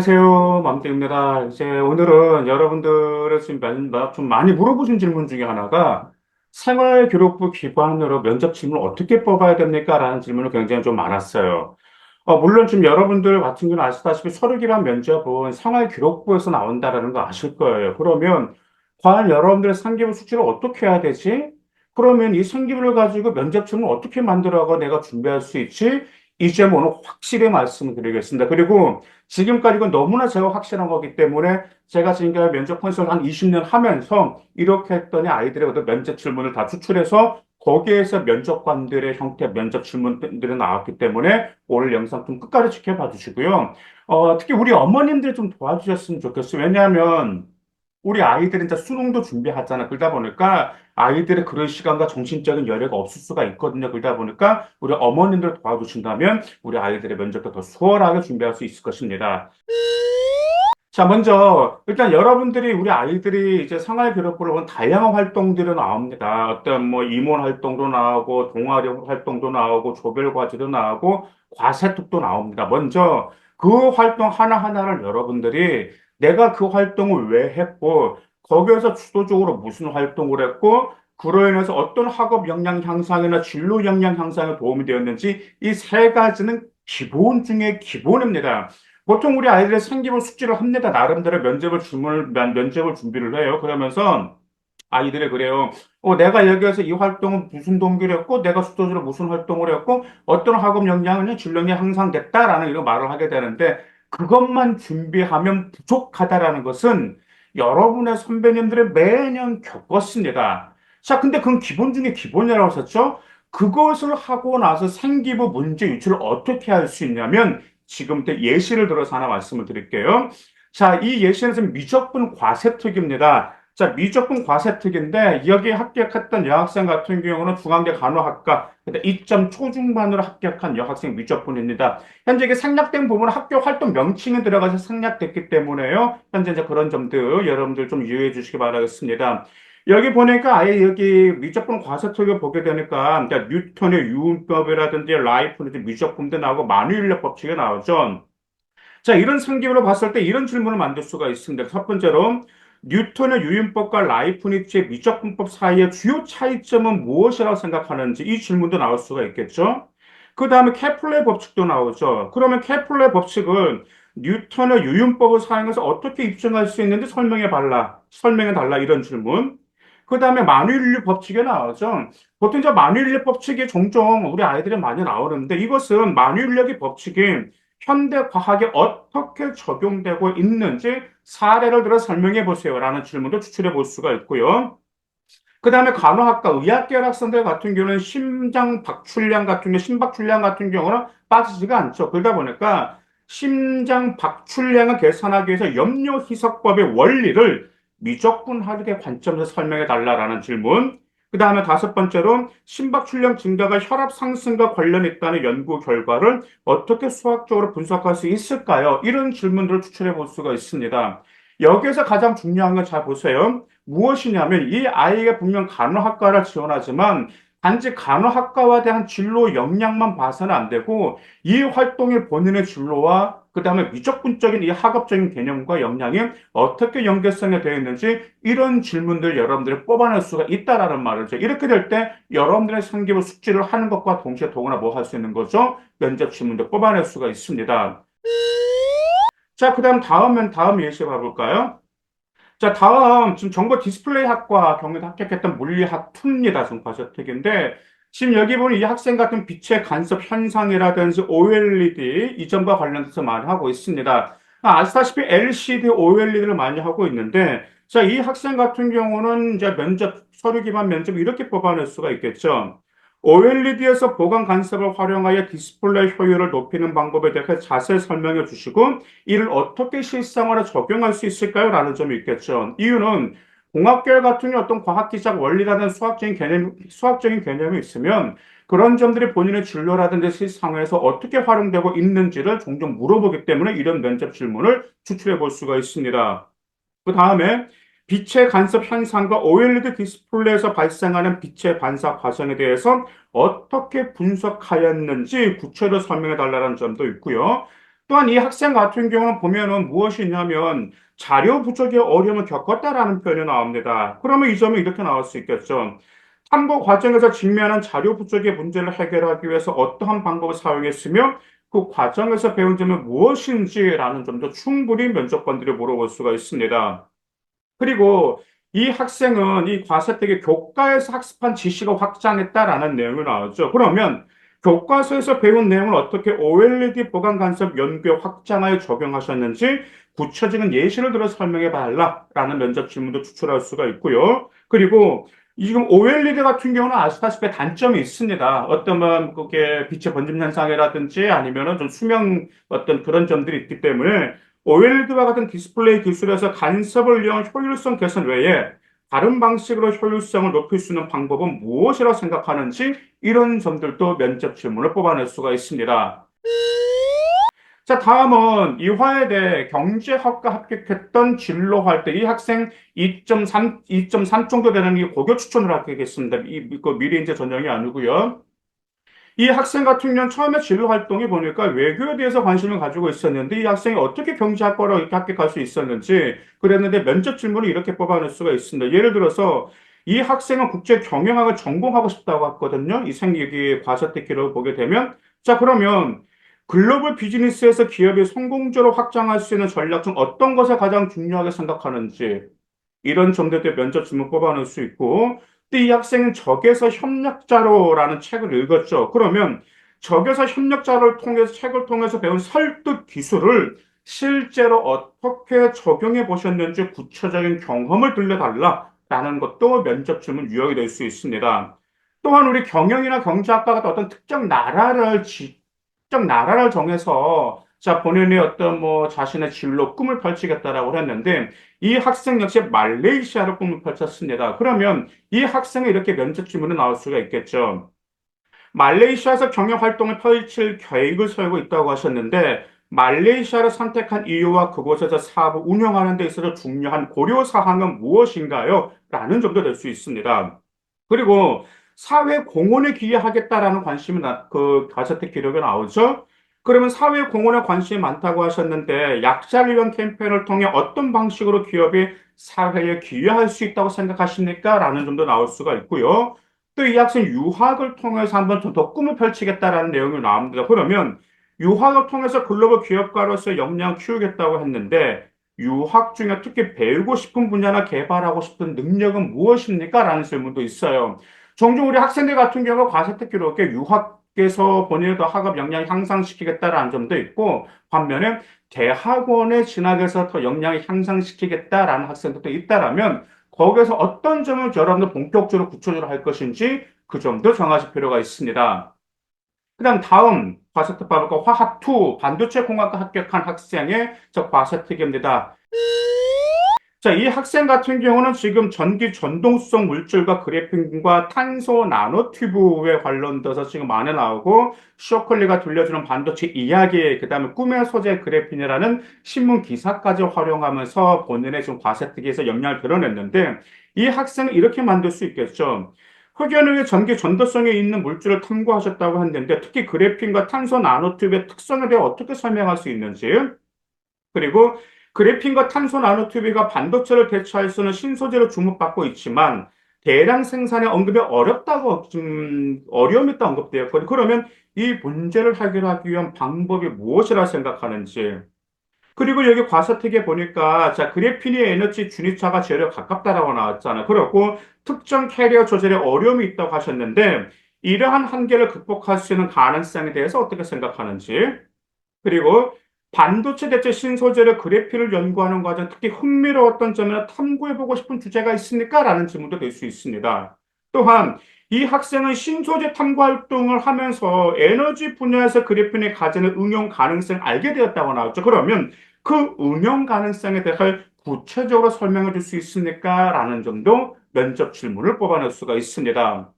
안녕하세요. 맘때입니다. 이제 오늘은 여러분들의 좀 많이 물어보신 질문 중에 하나가 생활기록부 기반으로 면접 질문을 어떻게 뽑아야 됩니까? 라는 질문이 굉장히 좀 많았어요. 어, 물론 지금 여러분들 같은 경우는 아시다시피 서류 기반 면접은 생활기록부에서 나온다라는 거 아실 거예요. 그러면 과연 여러분들의 상기부 숙지를 어떻게 해야 되지? 그러면 이 상기부를 가지고 면접 질문을 어떻게 만들어가 내가 준비할 수 있지? 이점 오늘 확실히 말씀을 드리겠습니다. 그리고 지금까지 이건 너무나 제가 확실한 거기 때문에 제가 지금까지 면접 컨설팅 한 20년 하면서 이렇게 했더니 아이들의 어떤 면접 질문을 다 추출해서 거기에서 면접관들의 형태 면접 질문들이 나왔기 때문에 오늘 영상 좀 끝까지 지켜봐 주시고요. 어, 특히 우리 어머님들이 좀 도와주셨으면 좋겠어요. 왜냐하면 우리 아이들은 이제 수능도 준비하잖아. 그러다 보니까 아이들의 그런 시간과 정신적인 여유가 없을 수가 있거든요. 그러다 보니까 우리 어머님들 도와주신다면 우리 아이들의 면접도 더 수월하게 준비할 수 있을 것입니다. 자, 먼저, 일단 여러분들이, 우리 아이들이 이제 생활기록부를 보면 다양한 활동들이 나옵니다. 어떤 뭐 임원 활동도 나오고, 동아리 활동도 나오고, 조별 과제도 나오고, 과세특도 나옵니다. 먼저 그 활동 하나하나를 여러분들이 내가 그 활동을 왜 했고, 거기에서 주도적으로 무슨 활동을 했고, 그로 인해서 어떤 학업 역량 향상이나 진로 역량 향상에 도움이 되었는지 이 세 가지는 기본 중에 기본입니다. 보통 우리 아이들의 생기부 숙지를 합니다. 나름대로 면접을 주문을, 면- 면접을 준비를 해요. 그러면서 아이들이 그래요. 어, 내가 여기에서 이 활동은 무슨 동기를 했고, 내가 수도적으로 무슨 활동을 했고, 어떤 학업 역량은 진로이 향상됐다라는 이런 말을 하게 되는데, 그것만 준비하면 부족하다라는 것은 여러분의 선배님들이 매년 겪었습니다. 자, 근데 그건 기본 중에 기본이라고 했었죠? 그것을 하고 나서 생기부 문제 유출을 어떻게 할 수 있냐면, 지금부터 예시를 들어서 하나 말씀을 드릴게요. 자, 이 지금 미적분 과세특입니다. 자, 미적분 과세특인데 여기 합격했던 여학생 같은 경우는 중앙대 간호학과 2점 초중반으로 합격한 여학생 미적분입니다. 현재 이게 생략된 부분은 학교 활동 명칭에 들어가서 생략됐기 때문에요. 현재 이제 그런 점들 여러분들 좀 유의해 주시기 바라겠습니다. 여기 보니까 아예 여기 미적분 과세특을 보게 되니까 그러니까 뉴턴의 유음법이라든지 라이프니즈 미적분도 나오고 마누일력 법칙이 나오죠. 자, 이런 상기로 봤을 때 이런 질문을 만들 수가 있습니다. 첫 번째로 뉴턴의 유인법과 라이프니츠의 미적분법 사이의 주요 차이점은 무엇이라고 생각하는지 이 질문도 나올 수가 있겠죠. 그 다음에 케플러의 법칙도 나오죠. 그러면 케플러의 법칙은 뉴턴의 유인법을 사용해서 어떻게 입증할 수 있는지 설명해 달라. 설명해 달라 이런 질문. 그 다음에 마누일류 법칙이 나오죠. 보통 이제 마누일류 법칙이 종종 우리 아이들이 많이 나오는데 이것은 마누일력의 법칙이 현대 과학에 어떻게 적용되고 있는지 사례를 들어 설명해 보세요라는 질문도 추출해 볼 수가 있고요. 그 다음에 간호학과 의학계열 학생들 같은 경우는 심장 박출량 같은 경우, 심박출량 같은 경우는 빠지지가 않죠. 그러다 보니까 심장 박출량을 계산하기 위해서 염료 희석법의 원리를 미적분학의 관점에서 설명해 달라라는 질문. 그 다음에 다섯 번째로 심박출량 증가가 혈압 상승과 관련이 있다는 연구 결과를 어떻게 수학적으로 분석할 수 있을까요? 이런 질문들을 추출해 볼 수가 있습니다. 여기에서 가장 중요한 건 잘 보세요. 무엇이냐면 이 아이가 분명 간호학과를 지원하지만 단지 간호학과와 대한 진로 역량만 봐서는 안 되고 이 활동이 본인의 진로와 그 다음에 미적분적인 이 학업적인 개념과 역량이 어떻게 연결성이 되어 있는지 이런 질문들 여러분들이 뽑아낼 수가 있다라는 말이죠. 이렇게 될 때 여러분들의 상기부 숙지를 하는 것과 동시에 더구나 뭐 할 수 있는 거죠? 면접 질문도 뽑아낼 수가 있습니다. 자, 그 다음 다음은 다음 예시 봐볼까요? 자, 다음, 지금 정보 디스플레이 학과 경영에 합격했던 물리학 2입니다. 전과저택인데, 지금 여기 보면 이 학생 같은 빛의 간섭 현상이라든지 OLED 이 점과 관련돼서 많이 하고 있습니다. 아, 아시다시피 LCD, OLED를 많이 하고 있는데, 자, 이 학생 같은 경우는 이제 면접, 서류 기반 면접 이렇게 뽑아낼 수가 있겠죠. OLED에서 보강 간섭을 활용하여 디스플레이 효율을 높이는 방법에 대해 자세히 설명해 주시고, 이를 어떻게 실생활에 적용할 수 있을까요? 라는 점이 있겠죠. 이유는 공학계열 같은 어떤 과학기작 원리라는 수학적인 개념, 수학적인 개념이 있으면 그런 점들이 본인의 진로라든지 실상에서 어떻게 활용되고 있는지를 종종 물어보기 때문에 이런 면접 질문을 추출해 볼 수가 있습니다. 그 다음에 빛의 간섭 현상과 OLED 디스플레이에서 발생하는 빛의 반사 과정에 대해서 어떻게 분석하였는지 구체로 설명해 달라는 점도 있고요. 또한 이 학생 같은 경우는 보면은 무엇이 있냐면 자료 부족에 어려움을 겪었다라는 표현이 나옵니다. 그러면 이 점은 이렇게 나올 수 있겠죠. 탐구 과정에서 직면한 자료 부족의 문제를 해결하기 위해서 어떠한 방법을 사용했으며 그 과정에서 배운 점은 무엇인지라는 점도 충분히 면접관들이 물어볼 수가 있습니다. 그리고 이 학생은 이 과세택의 교과에서 학습한 지식을 확장했다라는 내용이 나오죠. 그러면 교과서에서 배운 내용을 어떻게 OLED 보강 간섭 연구에 확장하여 적용하셨는지 구체적인 예시를 들어 설명해 달라라는 면접 질문도 추출할 수가 있고요. 그리고 지금 OLED 같은 경우는 아시다시피 단점이 있습니다. 어떤 그게 빛의 번짐 현상이라든지 아니면은 좀 수명 어떤 그런 점들이 있기 때문에 OLED와 같은 디스플레이 기술에서 간섭을 이용한 효율성 개선 외에 다른 방식으로 효율성을 높일 수 있는 방법은 무엇이라고 생각하는지 이런 점들도 면접 질문을 뽑아낼 수가 있습니다. 자, 다음은 이화여대 경제학과 합격했던 진로할 때 이 학생 2.3, 2.3 정도 되는 이 고교 추천을 합격했습니다. 이, 그 미래 인재 전형이 아니고요. 이 학생 같은 경우는 처음에 진로 활동이 보니까 외교에 대해서 관심을 가지고 있었는데 이 학생이 어떻게 경제학과로 이렇게 합격할 수 있었는지 그랬는데 면접 질문을 이렇게 뽑아낼 수가 있습니다. 예를 들어서 이 학생은 국제 경영학을 전공하고 싶다고 했거든요. 이 생기기 과서특기를 보게 되면 자 그러면 글로벌 비즈니스에서 기업이 성공적으로 확장할 수 있는 전략 중 어떤 것을 가장 중요하게 생각하는지 이런 점들도 면접 질문 뽑아낼 수 있고 또이 학생은 적에서 협력자로라는 책을 읽었죠. 그러면 적에서 협력자를 통해서 책을 통해서 배운 설득 기술을 실제로 어떻게 적용해 보셨는지 구체적인 경험을 들려달라라는 것도 면접 질문 유형이 될 수 있습니다. 또한 우리 경영이나 경제학과 같은 어떤 특정 나라를 지, 특정 나라를 정해서 자, 본인의 어떤 뭐 자신의 진로 꿈을 펼치겠다라고 했는데 이 학생 역시 말레이시아로 꿈을 펼쳤습니다. 그러면 이 학생이 이렇게 면접 질문에 나올 수가 있겠죠. 말레이시아에서 경영 활동을 펼칠 계획을 세우고 있다고 하셨는데 말레이시아를 선택한 이유와 그곳에서 사업을 운영하는 데 있어서 중요한 고려 사항은 무엇인가요? 라는 점도 될 수 있습니다. 그리고 사회 공헌에 기여하겠다라는 관심이 나, 그 가서텍 기록에 나오죠. 그러면 사회 공헌에 관심이 많다고 하셨는데 약자를 위한 캠페인을 통해 어떤 방식으로 기업이 사회에 기여할 수 있다고 생각하십니까? 라는 점도 나올 수가 있고요. 또 이 학생 유학을 통해서 한번 더 꿈을 펼치겠다라는 내용이 나옵니다. 그러면 유학을 통해서 글로벌 기업가로서 역량 키우겠다고 했는데 유학 중에 특히 배우고 싶은 분야나 개발하고 싶은 능력은 무엇입니까? 라는 질문도 있어요. 종종 우리 학생들 같은 경우 과세특기로 이렇게 유학 에서 본인의 더 학업 역량 향상시키겠다라는 점도 있고 반면에 대학원에 진학해서 더 역량을 향상시키겠다라는 학생들도 있다라면 거기에서 어떤 점을 여러분들 본격적으로 구체적으로 할 것인지 그 점도 정하실 필요가 있습니다. 그 다음 다음 과세특파벌과 화학2 반도체 공학과 합격한 학생의 저 과세특입니다. 자, 이 학생 같은 경우는 지금 전기 전동성 물질과 그래핀과 탄소 나노튜브에 관련돼서 지금 많이 나오고 쇼클리가 들려주는 반도체 이야기, 그 다음에 꿈의 소재 그래핀이라는 신문 기사까지 활용하면서 본인의 지금 과세특기에서 역량을 드러냈는데 이 학생은 이렇게 만들 수 있겠죠. 흑연의 전기 전도성에 있는 물질을 탐구하셨다고 했는데 특히 그래핀과 탄소 나노튜브의 특성에 대해 어떻게 설명할 수 있는지 그리고 그래핀과 탄소 나노튜브가 반도체를 대체할 수 있는 신소재로 주목받고 있지만 대량 생산에 언급이 어렵다고 좀 어려움이 있다 언급되었거든요. 그러면 이 문제를 해결하기 위한 방법이 무엇이라 생각하는지 그리고 여기 과서택에 보니까 자 그래핀이 에너지 준위차가 제일 가깝다라고 나왔잖아요. 그렇고 특정 캐리어 조절에 어려움이 있다고 하셨는데 이러한 한계를 극복할 수 있는 가능성에 대해서 어떻게 생각하는지 그리고 반도체 대체 신소재의 그래피를 연구하는 과정, 특히 흥미로웠던 점이나 탐구해보고 싶은 주제가 있습니까? 라는 질문도 될 수 있습니다. 또한 이 학생은 신소재 탐구 활동을 하면서 에너지 분야에서 그래핀이 가지는 응용 가능성을 알게 되었다고 나왔죠. 그러면 그 응용 가능성에 대해서 구체적으로 설명해 줄 수 있습니까? 라는 점도 면접 질문을 뽑아낼 수가 있습니다.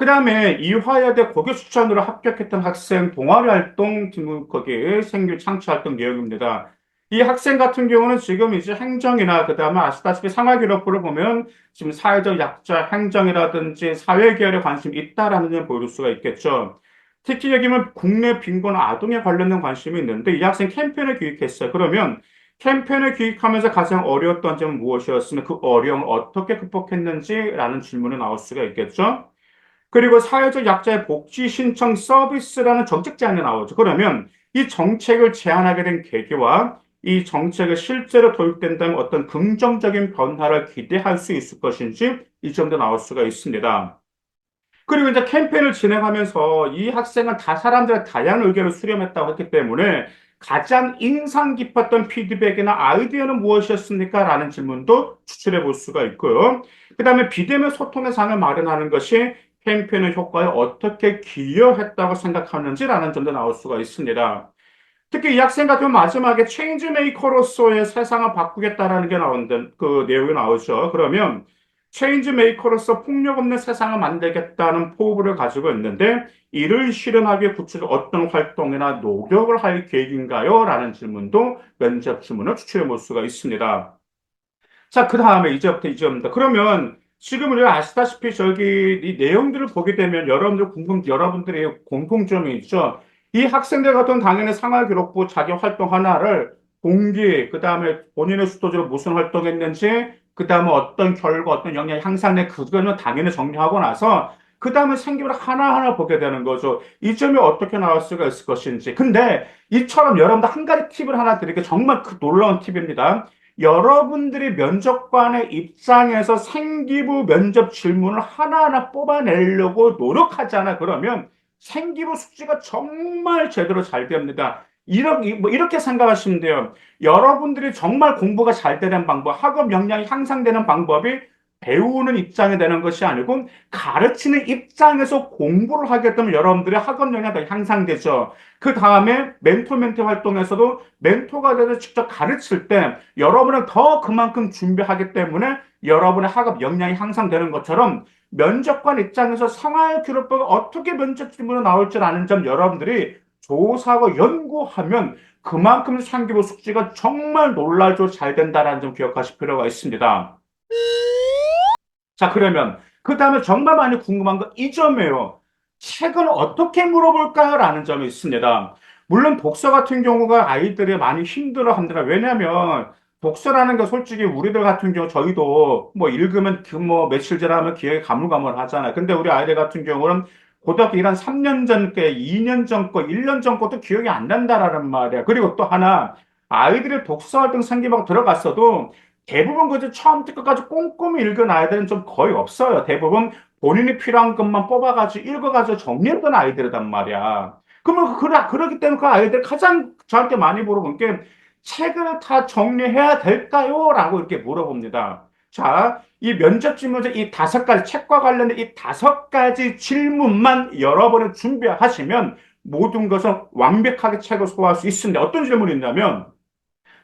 그 다음에 이화여대 고교 추천으로 합격했던 학생 동아리 활동 거기 생길 창취 활동 내용입니다. 이 학생 같은 경우는 지금 이제 행정이나 그 다음에 아시다시피 생활기록부를 보면 지금 사회적 약자 행정이라든지 사회계열에 관심이 있다라는 점 보일 수가 있겠죠. 특히 여기 면 국내 빈곤 아동에 관련된 관심이 있는데 이 학생 캠페인을 기획했어요. 그러면 캠페인을 기획하면서 가장 어려웠던 점은 무엇이었으면 그 어려움을 어떻게 극복했는지라는 질문이 나올 수가 있겠죠. 그리고 사회적 약자의 복지 신청 서비스라는 정책 제안이 나오죠. 그러면 이 정책을 제안하게 된 계기와 이 정책이 실제로 도입된다면 어떤 긍정적인 변화를 기대할 수 있을 것인지 이 점도 나올 수가 있습니다. 그리고 이제 캠페인을 진행하면서 이 학생은 다 사람들의 다양한 의견을 수렴했다고 했기 때문에 가장 인상 깊었던 피드백이나 아이디어는 무엇이었습니까? 라는 질문도 추출해 볼 수가 있고요. 그 다음에 비대면 소통의 장을 마련하는 것이 캠페인의 효과에 어떻게 기여했다고 생각하는지라는 점도 나올 수가 있습니다. 특히 이 학생 같은 마지막에 체인지 메이커로서의 세상을 바꾸겠다라는 게 나오는데 그 내용이 나오죠. 그러면 체인지 메이커로서 폭력 없는 세상을 만들겠다는 포부를 가지고 있는데 이를 실현하기 위해 구체적으로 어떤 활동이나 노력을 할 계획인가요? 라는 질문도 면접 질문을 추출해 볼 수가 있습니다. 자, 그 다음에 이제부터 이제입니다. 그러면 지금 우리가 아시다시피 저기 이 내용들을 보게 되면 여러분들 궁금, 여러분들의 공통점이 있죠. 이 학생들 같은 당연히 생활기록부 자기 활동 하나를 동기, 그 다음에 본인의 수도적으로 무슨 활동했는지, 그 다음에 어떤 결과, 어떤 영향 향상된 그거는 당연히 정리하고 나서, 그 다음에 생기를 하나하나 보게 되는 거죠. 이 점이 어떻게 나올 수가 있을 것인지. 근데 이처럼 여러분들 한 가지 팁을 하나 드리게 정말 그 놀라운 팁입니다. 여러분들이 면접관의 입장에서 생기부 면접 질문을 하나하나 뽑아내려고 노력하잖아. 그러면 생기부 숙지가 정말 제대로 잘 됩니다. 이렇게, 뭐 이렇게 생각하시면 돼요. 여러분들이 정말 공부가 잘 되는 방법, 학업 역량이 향상되는 방법이 배우는 입장이 되는 것이 아니고 가르치는 입장에서 공부를 하게 되면 여러분들의 학업 역량이 더 향상되죠. 그 다음에 멘토 멘티 활동에서도 멘토가 돼서 직접 가르칠 때 여러분은 더 그만큼 준비하기 때문에 여러분의 학업 역량이 향상되는 것처럼 면접관 입장에서 생활 기록부가 어떻게 면접 질문으로 나올지 아는 점 여러분들이 조사하고 연구하면 그만큼 상기부 숙지가 정말 놀랄도록 잘 된다는 점 기억하실 필요가 있습니다. 자, 그러면 그 다음에 정말 많이 궁금한 건 이 점이에요. 책은 어떻게 물어볼까요? 라는 점이 있습니다. 물론 독서 같은 경우가 아이들이 많이 힘들어 합니다. 왜냐하면 독서라는 게 솔직히 우리들 같은 경우 저희도 뭐 읽으면 그뭐 며칠 지나면 기억이 가물가물 하잖아요. 근데 우리 아이들 같은 경우는 고등학교 1한 3년 전 게, 2년 전 거, 1년 전 것도 기억이 안 난다라는 말이야. 그리고 또 하나, 아이들이 독서 활동 생기방 들어갔어도 대부분 그저 처음부터 끝까지 꼼꼼히 읽은 아이들은 좀 거의 없어요. 대부분 본인이 필요한 것만 뽑아가지고 읽어가지고 정리했던 아이들이란 말이야. 그러면 그러, 그러기 때문에 그 아이들 가장 저한테 많이 물어본 게 책을 다 정리해야 될까요? 라고 이렇게 물어봅니다. 자, 이 면접 질문에서 이 다섯 가지, 책과 관련된 이 다섯 가지 질문만 여러분을 준비하시면 모든 것을 완벽하게 책을 소화할 수 있습니다. 어떤 질문이 있냐면,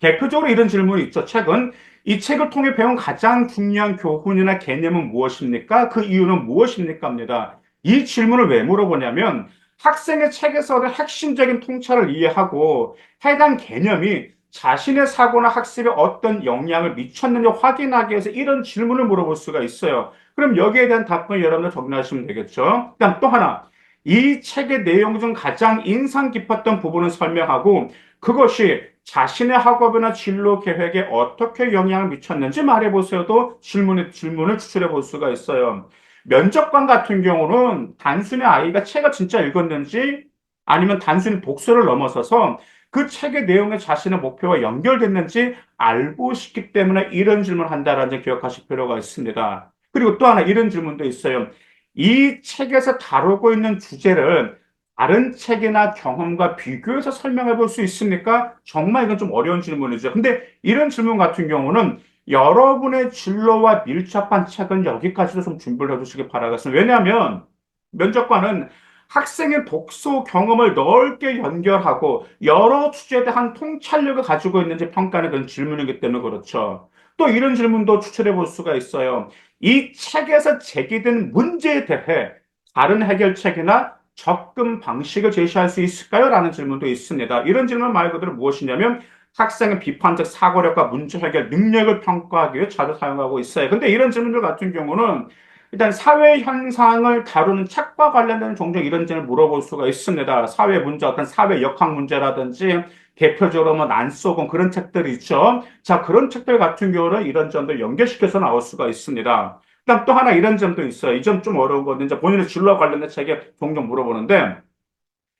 대표적으로 이런 질문이 있죠. 책은 이 책을 통해 배운 가장 중요한 교훈이나 개념은 무엇입니까? 그 이유는 무엇입니까? 합니다. 이 질문을 왜 물어보냐면 학생의 책에서 얻은 핵심적인 통찰을 이해하고 해당 개념이 자신의 사고나 학습에 어떤 영향을 미쳤는지 확인하기 위해서 이런 질문을 물어볼 수가 있어요. 그럼 여기에 대한 답변을 여러분들 정리하시면 되겠죠. 그다음 또 하나. 이 책의 내용 중 가장 인상 깊었던 부분을 설명하고 그것이 자신의 학업이나 진로 계획에 어떻게 영향을 미쳤는지 말해보세요도 질문에, 질문을 추출해 볼 수가 있어요. 면접관 같은 경우는 단순히 아이가 책을 진짜 읽었는지 아니면 단순히 독서를 넘어서서 그 책의 내용에 자신의 목표와 연결됐는지 알고 싶기 때문에 이런 질문을 한다는 점 기억하실 필요가 있습니다. 그리고 또 하나 이런 질문도 있어요. 이 책에서 다루고 있는 주제를 다른 책이나 경험과 비교해서 설명해 볼 수 있습니까? 정말 이건 좀 어려운 질문이죠. 근데 이런 질문 같은 경우는 여러분의 진로와 밀접한 책은 여기까지도 좀 준비를 해 주시기 바라겠습니다. 왜냐하면 면접관은 학생의 독서 경험을 넓게 연결하고 여러 주제에 대한 통찰력을 가지고 있는지 평가하는 그런 질문이기 때문에 그렇죠. 또 이런 질문도 추출해 볼 수가 있어요. 이 책에서 제기된 문제에 대해 다른 해결책이나 접근 방식을 제시할 수 있을까요? 라는 질문도 있습니다. 이런 질문 말 그대로 무엇이냐면 학생의 비판적 사고력과 문제 해결 능력을 평가하기 위해 자주 사용하고 있어요. 근데 이런 질문들 같은 경우는 일단 사회 현상을 다루는 책과 관련된 종종 이런 점을 물어볼 수가 있습니다. 사회 문제, 어떤 사회 역학 문제라든지 대표적으로 뭐 난소곤 그런 책들이 있죠. 자, 그런 책들 같은 경우는 이런 점들 연결시켜서 나올 수가 있습니다. 그다음 또 하나 이런 점도 있어요. 이 점 좀 어려우거든요. 이제 본인의 진로와 관련된 책에 종종 물어보는데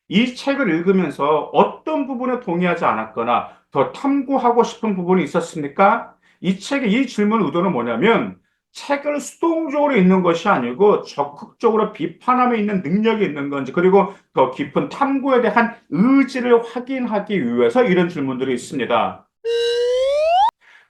이 책을 읽으면서 어떤 부분에 동의하지 않았거나 더 탐구하고 싶은 부분이 있었습니까? 이 책의 이 질문 의도는 뭐냐면 책을 수동적으로 읽는 것이 아니고 적극적으로 비판함에 있는 능력이 있는 건지 그리고 더 깊은 탐구에 대한 의지를 확인하기 위해서 이런 질문들이 있습니다.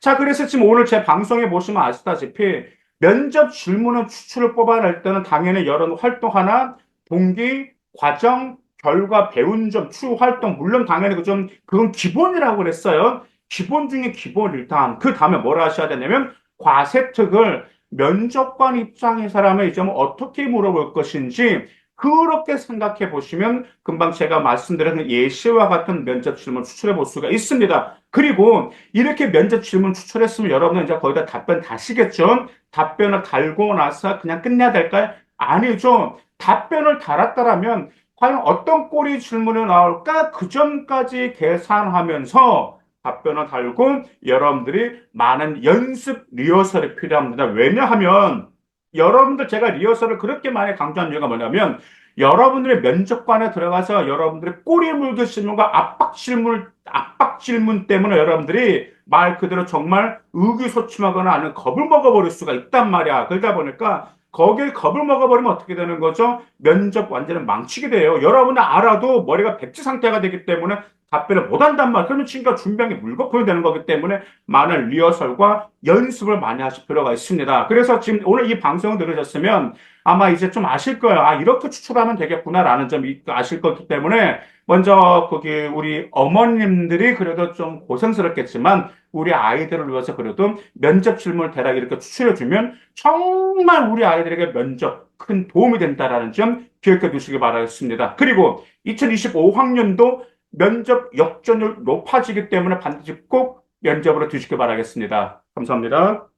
자, 그래서 지금 오늘 제 방송에 보시면 아시다시피 면접 질문은 추출을 뽑아낼 때는 당연히 여러 활동 하나, 동기, 과정, 결과, 배운 점, 추후 활동, 물론 당연히 그 좀, 그건 기본이라고 그랬어요. 기본 중에 기본 일단. 그 다음에 뭘 하셔야 되냐면, 과세특을 면접관 입장의 사람의 이 점을 어떻게 물어볼 것인지, 그렇게 생각해 보시면 금방 제가 말씀드린 예시와 같은 면접 질문 추출해 볼 수가 있습니다. 그리고 이렇게 면접 질문 추출했으면 여러분은 이제 거의 다 답변 다시겠죠? 답변을 달고 나서 그냥 끝내야 될까요? 아니죠. 답변을 달았다라면 과연 어떤 꼬리 질문이 나올까? 그 점까지 계산하면서 답변을 달고 여러분들이 많은 연습 리허설이 필요합니다. 왜냐하면 여러분들 제가 리허설을 그렇게 많이 강조한 이유가 뭐냐면 여러분들의 면접관에 들어가서 여러분들의 꼬리 물기 질문과 압박 질문, 압박 질문 때문에 여러분들이 말 그대로 정말 의기소침하거나 아니면 겁을 먹어버릴 수가 있단 말이야. 그러다 보니까 거기에 겁을 먹어버리면 어떻게 되는 거죠? 면접 완전히 망치게 돼요. 여러분은 알아도 머리가 백지 상태가 되기 때문에 답변을 못 한단 말. 그러면 친구가 준비한 게 물거품이 되는 거기 때문에 많은 리허설과 연습을 많이 하실 필요가 있습니다. 그래서 지금 오늘 이 방송을 들으셨으면 아마 이제 좀 아실 거예요. 아, 이렇게 추출하면 되겠구나라는 점이 아실 거기 때문에 먼저 거기 우리 어머님들이 그래도 좀 고생스럽겠지만 우리 아이들을 위해서 그래도 면접 질문을 대략 이렇게 추출해 주면 정말 우리 아이들에게 면접 큰 도움이 된다라는 점 기억해 두시기 바라겠습니다. 그리고 2025학년도 면접 역전율 높아지기 때문에 반드시 꼭 면접으로 드시기 바라겠습니다. 감사합니다.